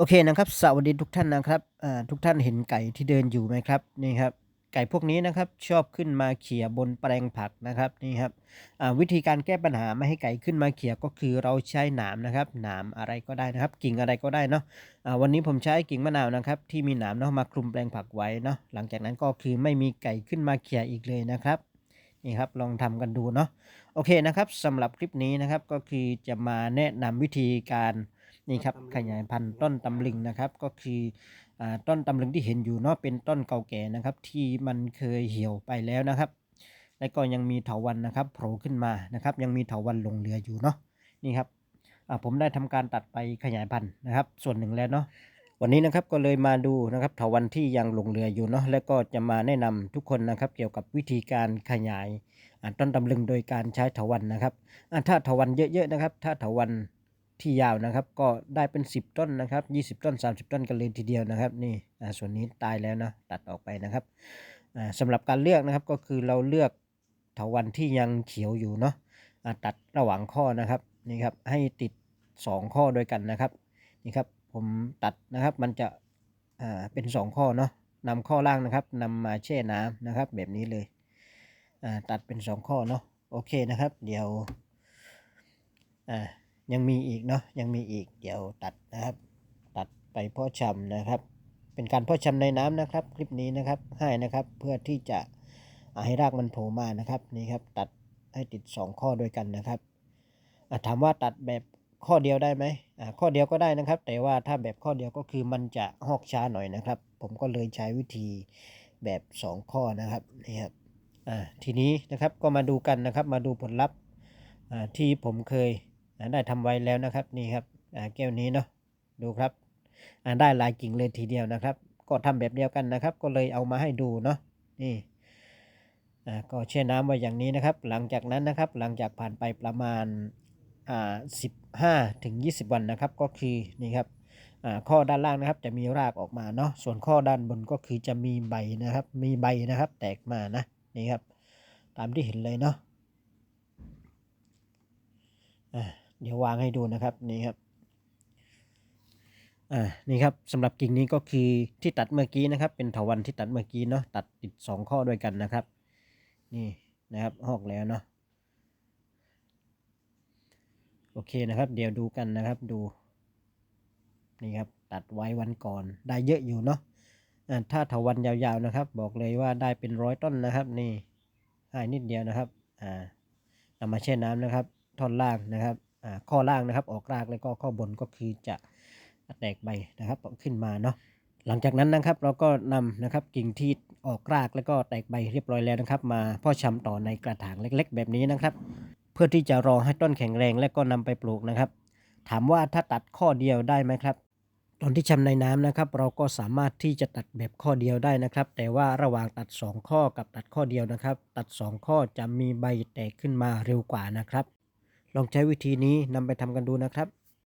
โอเคนะครับ สวัสดีทุกท่านนะครับทุกท่านเห็นไก่ที่เดินอยู่ไหมครับนี่ครับไก่พวกนี้นะครับชอบขึ้นมาเขี่ยบนแปลงผักนะครับนี่ครับวิธีการแก้ปัญหาไม่ให้ไก่ขึ้นมาเขี่ยก็คือเราใช้หนามนะครับหนามอะไรก็ได้นะครับ กิ่งอะไรก็ได้เนาะอ่าวันนี้ผมใช้กิ่งมะนาวนะครับ ที่มีหนามเนาะมาคลุมแปลงผักไว้เนาะหลังจากนั้นก็คือไม่มีไก่ขึ้นมาเขี่ยอีกเลยนะครับนี่ครับลองทำกันดูเนาะโอเคนะครับสำหรับคลิปนี้นะครับก็คือจะมาแนะนำวิธีการ นี่ครับขยายพันธุ์ต้นตำลึงนะครับ ก็คืออาต้นตำลึงที่เห็นอยู่เนาะเป็นต้นเก่าแก่นะครับ ที่มันเคยเหี่ยวไปแล้วนะครับ และก็ยังมีเถาวันนะครับโผล่ขึ้นมานะครับ ยังมีเถาวันหลงเหลืออยู่เนาะนี่ครับอ่าผมได้ทำการตัดไปขยายพันธุ์นะครับ ส่วนหนึ่งแล้วเนาะวันนี้นะครับก็เลยมาดูนะครับเถาวันที่ยังหลงเหลืออยู่เนาะและก็จะมาแนะนำทุกคนนะครับเกี่ยวกับวิธีการขยายอ่าต้นตำลึงโดยการใช้เถาวันนะครับอ่าถ้าเถาวันเยอะๆนะครับ ถ้าเถาวัน ที่ยาวนะครับ ก็ได้เป็น 10 ต้นนะครับ 20 ต้น 30 ต้นกันเลยทีเดียวนะครับ นี่ส่วนนี้ตายแล้วนะตัดออกไปนะครับอ่าสำหรับการเลือกนะครับก็คือเราเลือกเถาวันที่ยังเขียวอยู่เนาะตัดระหว่างข้อนะครับนี่ครับให้ติด 2 ข้อด้วยกันนะครับนี่ครับผมตัดนะครับมันจะเป็น 2 ข้อเนาะนำข้อล่างนะครับนำมาแช่น้ำนะครับ แบบนี้เลยตัดเป็น 2 ข้อเนาะโอเคนะครับ เดี๋ยวอ่า ยังมีอีกเนาะยังมีอีกเดี๋ยวตัดนะครับ ตัดไปพาะชำนะครับ เป็นการพาะชำในน้ำนะครับ คลิปนี้นะครับให้นะครับเพื่อที่จะให้รากมันโผล่มานะครับนี่ครับ ตัดให้ติด 2 ข้อด้วยกันนะครับถามว่าตัดแบบข้อเดียวได้ไหมข้อเดียวก็ได้นะครับ แต่ว่าถ้าแบบข้อเดียวก็คือมันจะหอกช้าหน่อยนะครับ ผมก็เลยใช้วิธีแบบ 2 ข้อนะครับนี่ครับทีนี้นะครับก็มาดูกันนะครับ มาดูผลลัพธ์ที่ผมเคย ได้ทำไว้แล้วนะครับนี่ครับแก้วนี้เนาะดูครับได้หลายกิ่งเลยทีเดียวนะครับ ก็ทำแบบเดียวกันนะครับ ก็เลยเอามาให้ดูเนาะนี่ก็แช่น้ำไว้อย่างนี้นะครับ หลังจากนั้นนะครับ หลังจากผ่านไปประมาณสิบห้าถึงยี่สิบวันนะครับ ก็คือนี่ครับข้อด้านล่างนะครับจะมีรากออกมาเนาะส่วนข้อด้านบนก็คือจะมีใบนะครับ มีใบนะครับ แตกมานะนี่ครับ ตามที่เห็นเลยเนาะอ่า เดี๋ยววางให้ดูนะครับนี่ครับอ่านี่ครับสำหรับกิ่งนี้ก็คือที่ตัดเมื่อกี้นะครับ เป็นเถาวัลย์ที่ตัดเมื่อกี้เนาะตัดติดสองข้อด้วยกันนะครับ นี่นะครับหอกแล้วเนาะโอเคนะครับ เดี๋ยวดูกันนะครับดูนี่ครับตัดไว้วันก่อนได้เยอะอยู่เนาะอ่าถ้าเถาวัลย์ยาวๆนะครับ บอกเลยว่าได้เป็นร้อยต้นนะครับ นี่ให้นิดเดียวนะครับอ่านำมาแช่น้ำนะครับท่อนล่างนะครับ ข้อล่างนะครับ ออกรากแล้วก็ข้อบนก็คือจะแตกใบนะครับขึ้นมาเนาะหลังจากนั้นนะครับเราก็นำนะครับกิ่งที่ออกรากแล้วก็แตกใบเรียบร้อยแล้วนะครับ มาพ่อชำต่อในกระถางเล็ก ๆ แบบนี้นะครับ เพื่อที่จะรอให้ต้นแข็งแรงและก็นำไปปลูกนะครับ ถามว่าถ้าตัดข้อเดียวได้ไหมครับ ตอนที่ชำในน้ำนะครับ เราก็สามารถที่จะตัดแบบข้อเดียวได้นะครับ แต่ว่าระหว่างตัด 2 ข้อกับตัดข้อเดียวนะครับ ตัด 2 ข้อจะมีใบแตกขึ้นมาเร็วกว่านะครับ ลองใช้วิธีนี้นำไปทำกันดูนะครับ